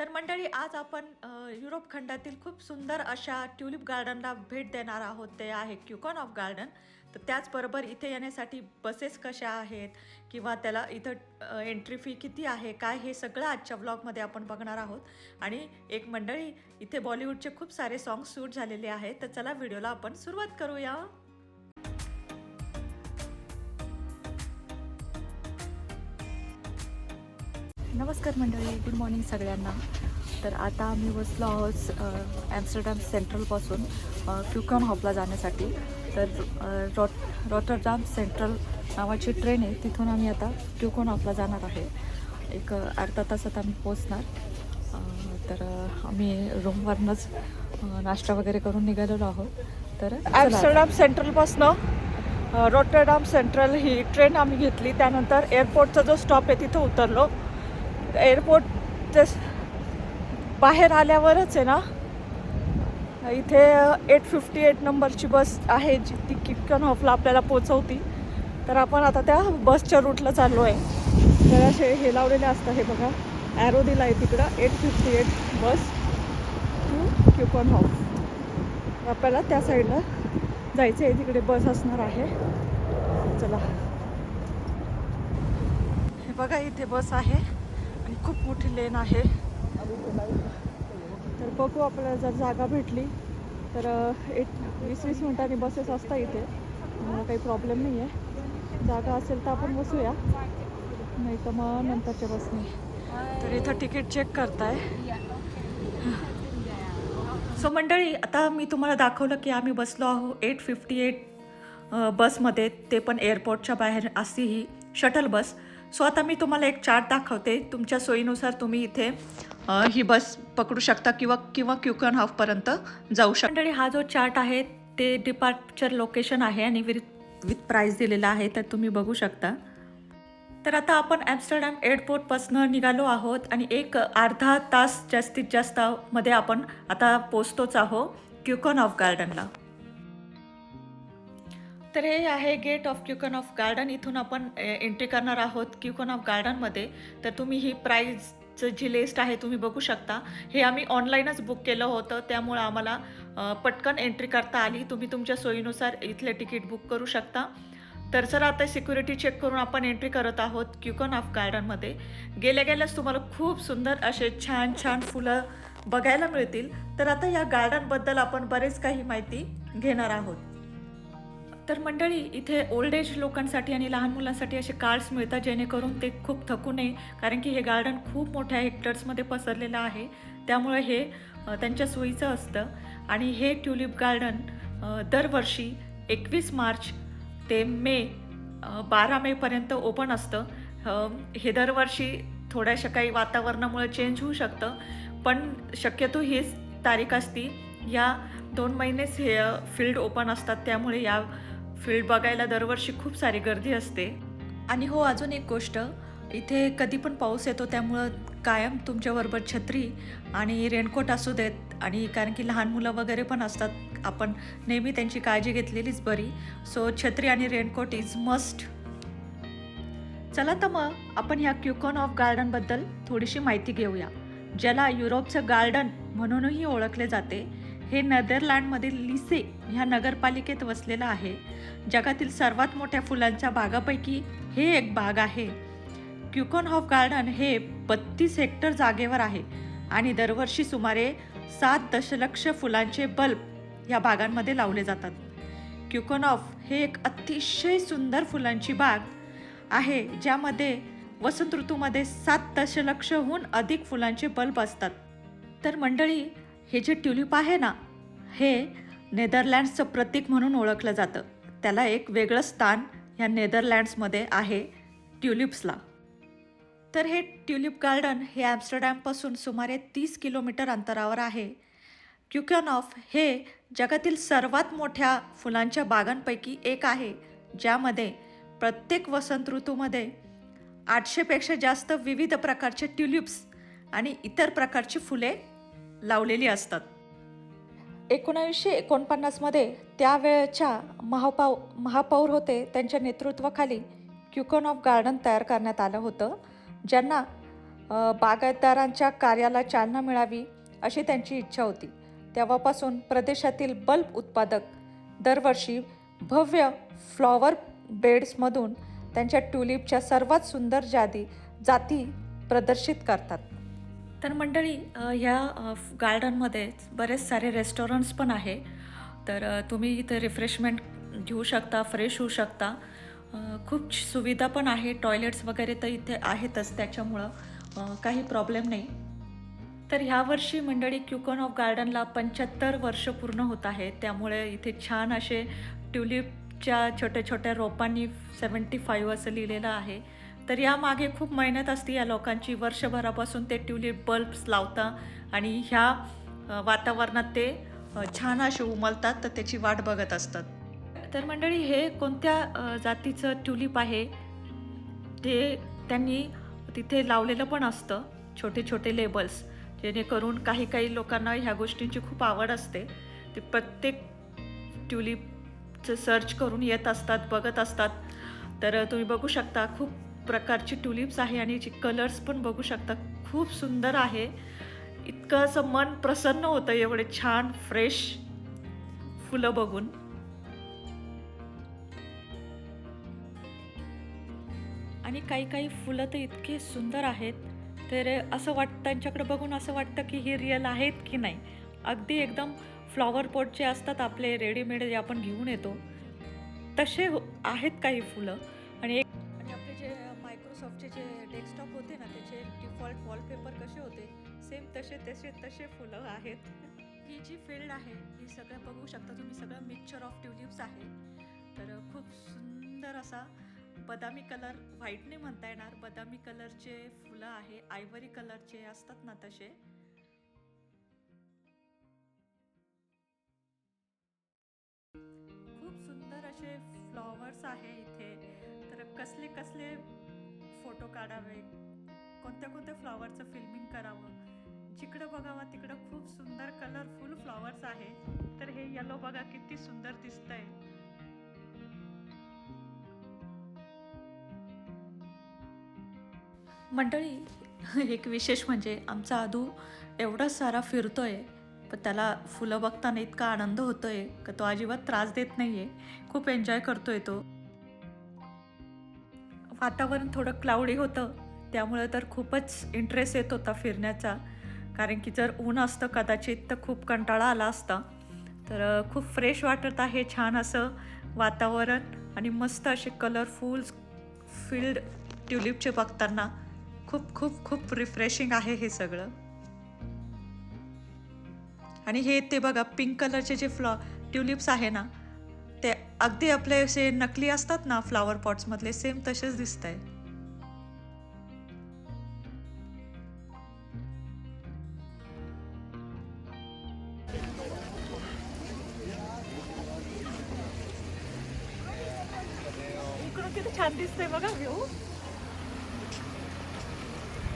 तर मंडळी आज आपण युरोप खंडातील खूप सुंदर अशा ट्युलिप गार्डनला भेट देणार आहोत. ते आहे क्युकॉन ऑफ गार्डन. तर त्याचबरोबर इथे येण्यासाठी बसेस कशा आहेत? किंवा त्याला इथं एंट्री फी किती आहे? काय हे सगळं आजच्या ब्लॉगमध्ये आपण बघणार आहोत. आणि एक मंडळी इथे बॉलिवूडचे खूप सारे सॉंग शूट झालेले आहेत. तर चला व्हिडिओला आपण सुरुवात करूया. नमस्कार मंडळी गुड मॉर्निंग सगळ्यांना. तर आता आम्ही बसलो आहोत ॲम्स्टरडॅम सेंट्रलपासून क्युकॉन हॉपला जाण्यासाठी. तर अ, रॉट सेंट्रल नावाची ट्रेन आहे तिथून आम्ही आता क्युकॉन हॉपला जाणार आहे. एक अर्धा तासात आम्ही पोचणार तर आम्ही रूमवरनंच नाश्ता वगैरे करून निघालेलो आहोत. तर ॲम्स्टरडॅम सेंट्रलपासनं रॉटरडॅम सेंट्रल ही ट्रेन आम्ही घेतली. त्यानंतर एअरपोर्टचा जो स्टॉप आहे तिथं उतरलो. एअरपोर्टच्या बाहेर आल्यावरच आहे ना? इथे एट फिफ्टी एट नंबरची बस आहे जी ती किटकन हॉफला आपल्याला पोचवती. तर आपण आता त्या बसच्या रूटला चाललो आहे तर असे हे लावलेले असतं हे बघा. ॲरो दिला आहे तिकडं eight fifty eight bus to Keukenhof आपल्याला त्या साईडला जायचं आहे तिकडे बस असणार आहे. चला. हे बघा इथे बस आहे. खूप मोठी लेन आहे. तर बघू आपल्याला जर जागा भेटली तर एक वीस वीस मिनिटांनी बसेस असता इथे. मला काही प्रॉब्लेम नाही आहे जागा असेल तर आपण बसूया. नाही तर मग नंतरच्या बसने तर इथं तिकीट चेक करताय. सो मंडळी आता मी तुम्हाला दाखवलं की आम्ही बसलो आहो एट फिफ्टी एट बसमध्ये ते पण एअरपोर्टच्या बाहेर अशी ही शटल बस सो आता मी तुम्हाला एक चार्ट दाखवते. तुमच्या सोयीनुसार तुम्ही इथे ही बस पकडू शकता किंवा किंवा क्युकन हाफपर्यंत जाऊ शकता मंडळी हा जो चार्ट आहे ते डिपार्चर लोकेशन आहे आणि विथ विथ प्राईस दिलेला आहे तर तुम्ही बघू शकता. तर आता आपण ॲम्स्टरडॅम एअरपोर्टपासनं निघालो आहोत आणि एक अर्धा तास जास्तीत जास्त मध्ये आपण आता पोचतोच आहो क्युकॉन ऑफ गार्डनला. तर हे आहे gate of Keukenhof of garden इथून आपण एंट्री करणार आहोत क्युकन ऑफ गार्डनमध्ये तर तुम्ही ही प्राईजचं जी लिस्ट आहे तुम्ही बघू शकता. हे आम्ही ऑनलाईनच बुक केलं होतं. त्यामुळं आम्हाला पटकन एंट्री करता आली. तुम्ही तुमच्या सोयीनुसार इथले तिकीट बुक करू शकता. तर सर आता सिक्युरिटी चेक करून आपण एंट्री करत आहोत क्युकन ऑफ गार्डनमध्ये गेल्या गेल्याच तुम्हाला खूप सुंदर असे छान छान फुलं बघायला मिळतील. तर आता या गार्डनबद्दल आपण बरेच काही माहिती घेणार आहोत. तर मंडळी इथे ओल्ड एज लोकांसाठी आणि लहान मुलांसाठी असे कार्ड्स मिळतात जेणेकरून ते खूप थकू नये. कारण की हे गार्डन खूप मोठ्या हेक्टर्समध्ये पसरलेलं आहे. त्यामुळे हे त्यांच्या सोयीचं असतं. आणि हे ट्युलिप गार्डन दरवर्षी एकवीस मार्च ते मे बारा मेपर्यंत ओपन असतं. हे दरवर्षी थोड्याशा काही वातावरणामुळे चेंज होऊ शकतं. पण शक्यतो हीच तारीख असती. या दोन महिनेच हे फील्ड ओपन असतात. त्यामुळे या फील्ड बघायला दरवर्षी खूप सारी गर्दी असते. आणि हो अजून एक गोष्ट. इथे कधी पण पाऊस येतो त्यामुळं कायम तुमच्याबरोबर छत्री आणि रेनकोट असू देत आणि कारण की लहान मुलं वगैरे पण असतात. आपण नेहमी त्यांची काळजी घेतलेलीच बरी. सो छत्री आणि रेनकोट इज मस्ट चला तर मग आपण ह्या क्युकॉन ऑफ गार्डनबद्दल थोडीशी माहिती घेऊया. ज्याला युरोपचं गार्डन म्हणूनही ओळखले जाते. हे नेदरलँडमधील लिसे ह्या नगरपालिकेत वसलेलं आहे. जगातील सर्वात मोठ्या फुलांच्या बागापैकी हे एक बाग आहे. क्युकॉन ऑफ गार्डन हे बत्तीस हेक्टर जागेवर आहे आणि दरवर्षी सुमारे सात दशलक्ष फुलांचे बल्ब या बागांमध्ये लावले जातात. क्युकॉन ऑफ हे एक अतिशय सुंदर फुलांची बाग आहे ज्यामध्ये वसंत ऋतूमध्ये सात दशलक्षहून अधिक फुलांचे बल्ब असतात. तर मंडळी हे जे ट्युलिप आहे ना हे नेदरलँड्सचं प्रतीक म्हणून ओळखलं जातं. त्याला एक वेगळं स्थान ह्या नेदरलँड्समध्ये आहे ट्युलिप्सला. तर हे ट्युलिप गार्डन हे ॲम्स्टरडॅमपासून सुमारे तीस किलोमीटर अंतरावर आहे. क्युकॉन ऑफ हे जगातील सर्वात मोठ्या फुलांच्या बागांपैकी एक आहे ज्यामध्ये प्रत्येक वसंत ऋतूमध्ये आठशेपेक्षा जास्त विविध प्रकारचे ट्युलिप्स आणि इतर प्रकारची फुले लावलेली असतात. एकोणावीसशे एकोणपन्नासमध्ये त्यावेळच्या महापाव महापौर होते त्यांच्या नेतृत्वाखाली क्युकॉन ऑफ गार्डन तयार करण्यात आलं होतं ज्यांना बागायतदारांच्या कार्याला चालना मिळावी अशी त्यांची इच्छा होती. तेव्हापासून प्रदेशातील बल्ब उत्पादक दरवर्षी भव्य फ्लॉवर बेड्समधून त्यांच्या ट्युलिपच्या सर्वात सुंदर जादी जाती प्रदर्शित करतात. तर मंडळी ह्या गार्डनमध्ये बरेच सारे रेस्टॉरंट्स पण आहे. तर तुम्ही इथे रिफ्रेशमेंट घेऊ शकता फ्रेश होऊ शकता. खूप सुविधा पण आहे टॉयलेट्स वगैरे तर इथे आहेतच त्याच्यामुळं काही प्रॉब्लेम नाही. तर ह्यावर्षी मंडळी क्युकॉन ऑफ गार्डनला पंच्याहत्तर वर्ष पूर्ण होत आहे. त्यामुळे इथे छान असे ट्युलिपच्या छोट्या छोट्या रोपांनी सेवन्टी फाईव्ह असं लिहिलेलं आहे. तर यामागे खूप मेहनत असते या लोकांची. वर्षभरापासून ते ट्युलिप बल्ब्स लावता आणि ह्या वातावरणात ते छान असे उमलतात तर त्याची वाट बघत असतात. तर मंडळी हे कोणत्या जातीचं ट्युलिप आहे? ते त्यांनी तिथे लावलेलं पण असतं छोटे छोटे लेबल्स जेणेकरून काही काही लोकांना ह्या गोष्टींची खूप आवड असते. ते प्रत्येक ट्युलिपचं सर्च करून येत असतात बघत असतात. तर तुम्ही बघू शकता खूप प्रकारची ट्युलिप्स आहे आणि याचे कलर्स पण बघू शकता. खूप सुंदर आहे. इतकं असं मन प्रसन्न होतं एवढे छान फ्रेश फुलं बघून. आणि काही काही फुलं तर इतके सुंदर आहेत तर असं वाटतं त्यांच्याकडे बघून असं वाटतं की ही रिअल आहेत की नाही. अगदी एकदम फ्लॉवर पॉट जे असतात आपले रेडीमेड जे आपण घेऊन येतो तसे हो- आहेत काही फुलं. आणि एक मायक्रोसॉफ्टचे जे डेस्कटॉप होते ना त्याचे डिफॉल्ट वॉलपेपर कसे होते सेम तसे तसे तसे फुलं आहेत. ही जी फील्ड आहे ही सगळं बघू शकता तुम्ही सगळं मिक्सचर ऑफ ट्युलिप्स आहे. तर खूप सुंदर असा बदामी कलर व्हाईटने म्हणता येणार. बदामी कलरचे फुलं आहे आयव्हरी कलरचे असतात ना तसे. खूप सुंदर असे फ्लॉवर्स आहे इथे. तर कसले कसले फोटो काढावे. कोणत्या कोणत्या फ्लॉवरचं फिल्मिंग करावं. जिकडं बघावं तिकडं खूप सुंदर कलरफुल फ्लॉवर्स आहे. तर हे येलो बघा किती सुंदर दिसतंय. मंडळी एक विशेष म्हणजे आमचा आदू एवढा सारा फिरतोय पण त्याला फुलं बघताना इतका आनंद होतोय का तो अजिबात त्रास देत नाहीये. खूप एन्जॉय करतोय तो. वातावरण थोडं क्लाउडी होतं. त्यामुळे तर खूपच इंटरेस्ट येत होता फिरण्याचा. कारण की जर ऊन असतं कदाचित तर खूप कंटाळा आला असता. तर खूप फ्रेश वाटत आहे छान असं वातावरण आणि मस्त असे कलरफुल फील्ड ट्युलिपचे बघताना. खूप खूप खूप रिफ्रेशिंग आहे हे सगळं. आणि हे ते बघा पिंक कलरचे जे फ्लॉ ट्युलिप्स आहे ना अगदी आपले असे नकली असतात ना फ्लावर पॉट्समधले सेम तसेच दिसत आहे छान दिसतंय बघा व्ह्यू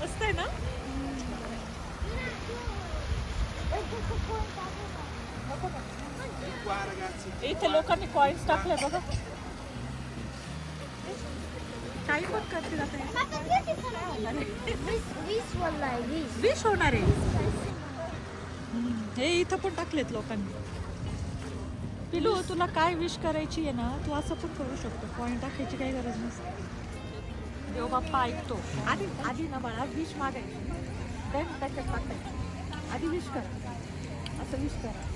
मस्त आहे ना इथे लोकांनी कॉइन्स बघा. काही पण करतील आता वीस विश होणार आहे. हे इथं पण टाकलेत लोकांनी. पिलू तुला काय विश करायची आहे ना तू असं पण करू शकतो. पॉईंट टाकायची काही गरज नसते. देव बाप्पा ऐकतो. आधी आधी ना बाळा विश मागायची काय त्याच्यात टाकायचं. आधी विश कर. असं विश करा.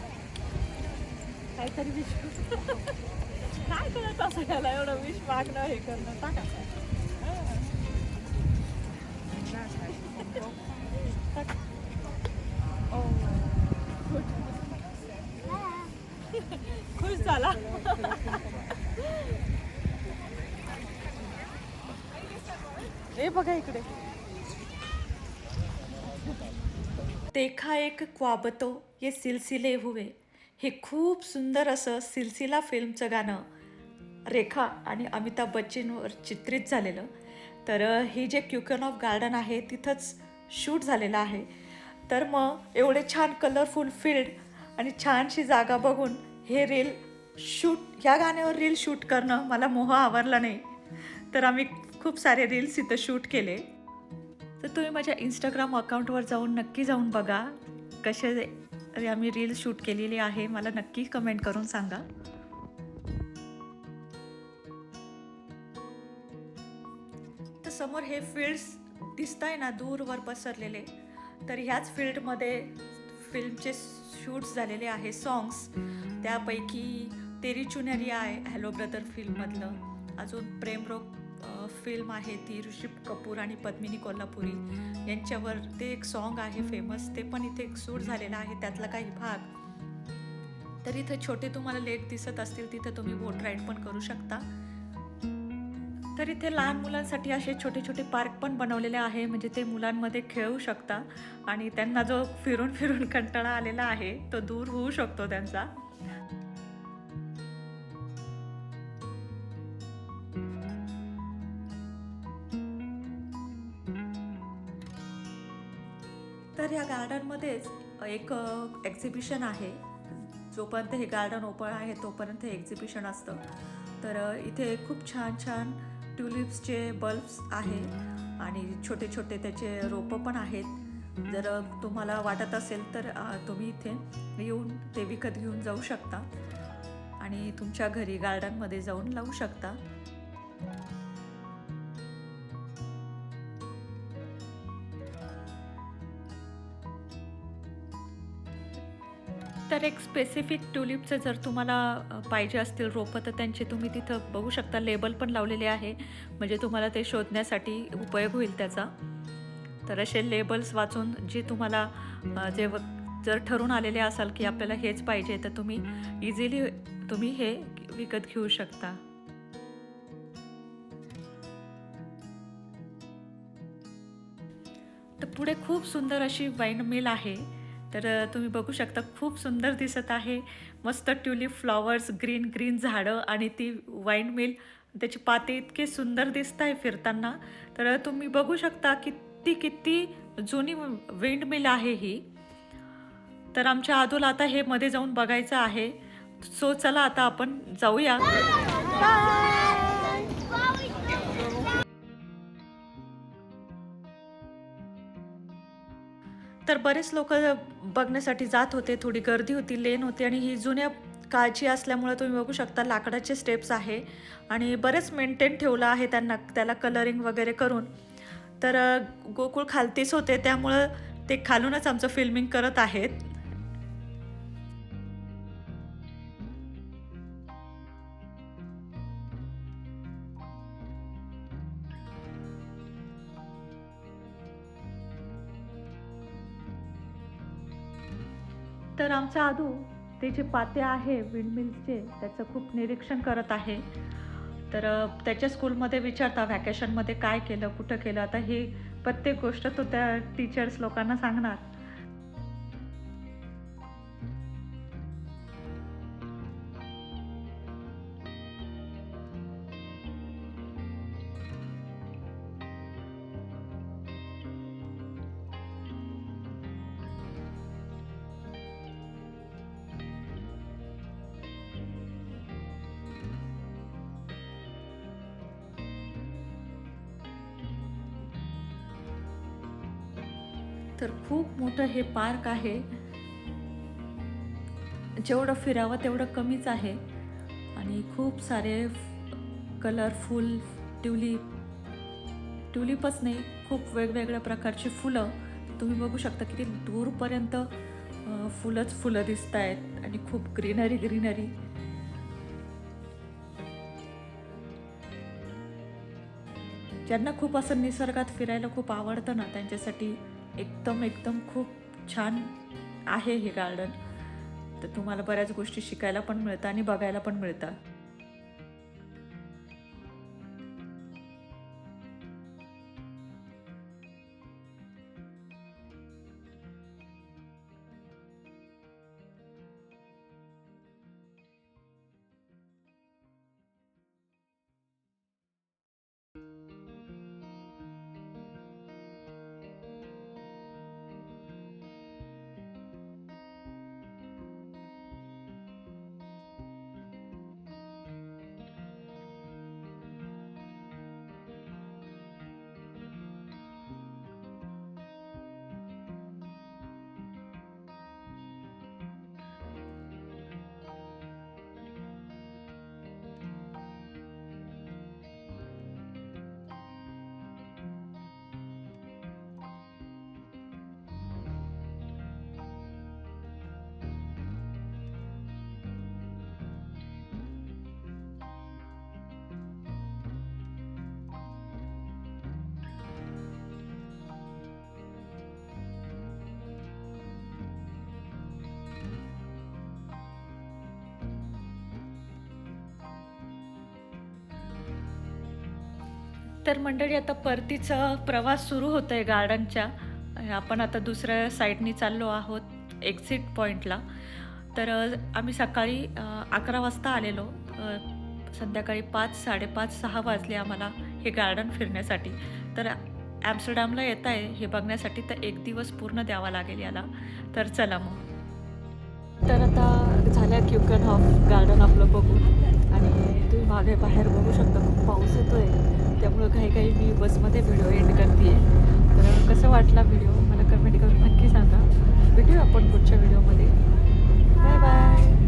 काहीतरी विश कर. काय करत असं त्याला एवढं विश मागणं हे करणं. टाका. खुश झाला. हे बघा इकडे. देखा एक क्वाबतो ये सिलसिले हुए। हे खूप सुंदर असं सिलसिला फिल्मचं गाणं रेखा आणि अमिताभ बच्चनवर चित्रित झालेलं. तर हे जे क्युकन ऑफ गार्डन आहे तिथंच शूट झालेलं आहे. तर मग एवढे छान कलरफुल फील्ड आणि छानशी जागा बघून हे रील शूट ह्या गाण्यावर रील शूट करणं मला मोह आवरला नाही. तर आम्ही खूप सारे रील्स इथं शूट केले. तर तुम्ही माझ्या इंस्टाग्राम अकाउंटवर जाऊन नक्की जाऊन बघा कसे आम्ही रील शूट केलेली आहे. मला नक्की कमेंट करून सांगा. तर समोर हे फील्ड्स दिसत आहे ना दूरवर पसरलेले. तर ह्याच फील्डमध्ये फिल्मचे शूट्स झालेले आहे सॉंग्स त्यापैकी तेरी चुनरी आहे हॅलो ब्रदर फिल्ममधलं अजून प्रेमरोग रोग फिल्म आहे ती ऋषभ कपूर आणि पद्मिनी कोल्हापुरी. यांच्यावर ते एक सॉन्ग आहे फेमस ते पण इथे एक सूट झालेलं आहे. त्यातला काही भाग. तर इथे छोटे तुम्हाला लेक दिसत असतील तिथे तुम्ही बोट राईड पण करू शकता. तर इथे लहान मुलांसाठी असे छोटे छोटे पार्क पण बनवलेले आहे. म्हणजे ते मुलांमध्ये खेळू शकता. आणि त्यांना जो फिरून फिरून कंटाळा आलेला आहे तो दूर होऊ शकतो त्यांचा. गार्डनमध्येच एक एक्झिबिशन आहे. जोपर्यंत हे गार्डन ओपन आहे तोपर्यंत हे एक्झिबिशन असतं. तर इथे खूप छान छान ट्युलिप्सचे बल्ब्स आहे आणि छोटे छोटे त्याचे रोपं पण आहेत. जर तुम्हाला वाटत असेल तर तुम्ही इथे येऊन ते विकत घेऊन जाऊ शकता आणि तुमच्या घरी गार्डनमध्ये जाऊन लावू शकता. तर एक स्पेसिफिक ट्युलिपचं जर तुम्हाला पाहिजे असतील रोपं तर त्यांचे तुम्ही तिथं बघू शकता. लेबल पण लावलेले आहे. म्हणजे तुम्हाला ते शोधण्यासाठी उपयोग होईल त्याचा. तर असे लेबल्स वाचून जे तुम्हाला जे जर ठरून आलेले असाल की आपल्याला हेच पाहिजे तर तुम्ही इझिली तुम्ही हे विकत घेऊ शकता. तर पुढे खूप सुंदर अशी वाईन मिल आहे. तर तुम्ही बघू शकता खूप सुंदर दिसत आहे. मस्त ट्युलिप फ्लॉवर्स ग्रीन ग्रीन झाडं आणि ती वाईन मिल. त्याची पाते इतके सुंदर दिसत आहे फिरताना. तर तुम्ही बघू शकता किती किती जुनी विंड मिल आहे ही. तर आमच्या आदूला आता हे मध्ये जाऊन बघायचं आहे. सो चला आता आपण जाऊया. तर बरेच लोक बघण्यासाठी जात होते थोडी गर्दी होती लेन होती आणि ही जुन्या काळची असल्यामुळे तुम्ही बघू शकता लाकडाचे स्टेप्स आहे आणि बरेच मेंटेन ठेवलं आहे त्यांना त्याला कलरिंग वगैरे करून. तर गोकुळ खालतीच होते त्यामुळं ते खालूनच आमचं फिल्मिंग करत आहेत. आमचा आदू ते जे पाते आहे विंडमिल्सचे त्याचं खूप निरीक्षण करत आहे. तर त्याच्या स्कूलमध्ये विचारता व्हॅकेशनमध्ये काय केलं कुठं केलं? आता ही प्रत्येक गोष्ट तो त्या टीचर्स लोकांना सांगणार. तर खूप मोठं हे पार्क आहे. जेवढं फिरावं तेवढं कमीच आहे. आणि खूप सारे कलरफुल ट्युलिप ट्युलिपच नाही खूप वेगवेगळ्या प्रकारची फुलं. तुम्ही बघू शकता किती दूरपर्यंत फुलंच फुलं दिसत आहेत आणि खूप ग्रीनरी ग्रीनरी ज्यांना खूप असं निसर्गात फिरायला खूप आवडतं ना त्यांच्यासाठी एकदम एकदम खूप छान आहे हे गार्डन. तर तुम्हाला बऱ्याच गोष्टी शिकायला पण मिळतं आणि बघायला पण मिळतं. तर मंडळी आता परतीचा प्रवास सुरू होत आहे गार्डनच्या आपण आता दुसऱ्या साईडनी चाललो आहोत एक्झिट पॉईंटला तर आम्ही सकाळी अकरा वाजता आलेलो. संध्याकाळी पाच साडेपाच सहा वाजले आम्हाला हे गार्डन फिरण्यासाठी. तर ॲम्स्टरडॅमला येत आहे हे बघण्यासाठी तर एक दिवस पूर्ण द्यावा लागेल याला. तर चला मग. तर आता झाल्या क्युकन हॉफ गार्डन आपलं बघू. आणि तुम्ही मागे बाहेर बघू शकता खूप पाऊस येतो आहे त्यामुळं काही काही मी बसमध्ये व्हिडिओ एंड करते आहे तर कसं वाटला व्हिडिओ मला कमेंट करून नक्की सांगा. भेटूया आपण पुढच्या व्हिडिओमध्ये बाय बाय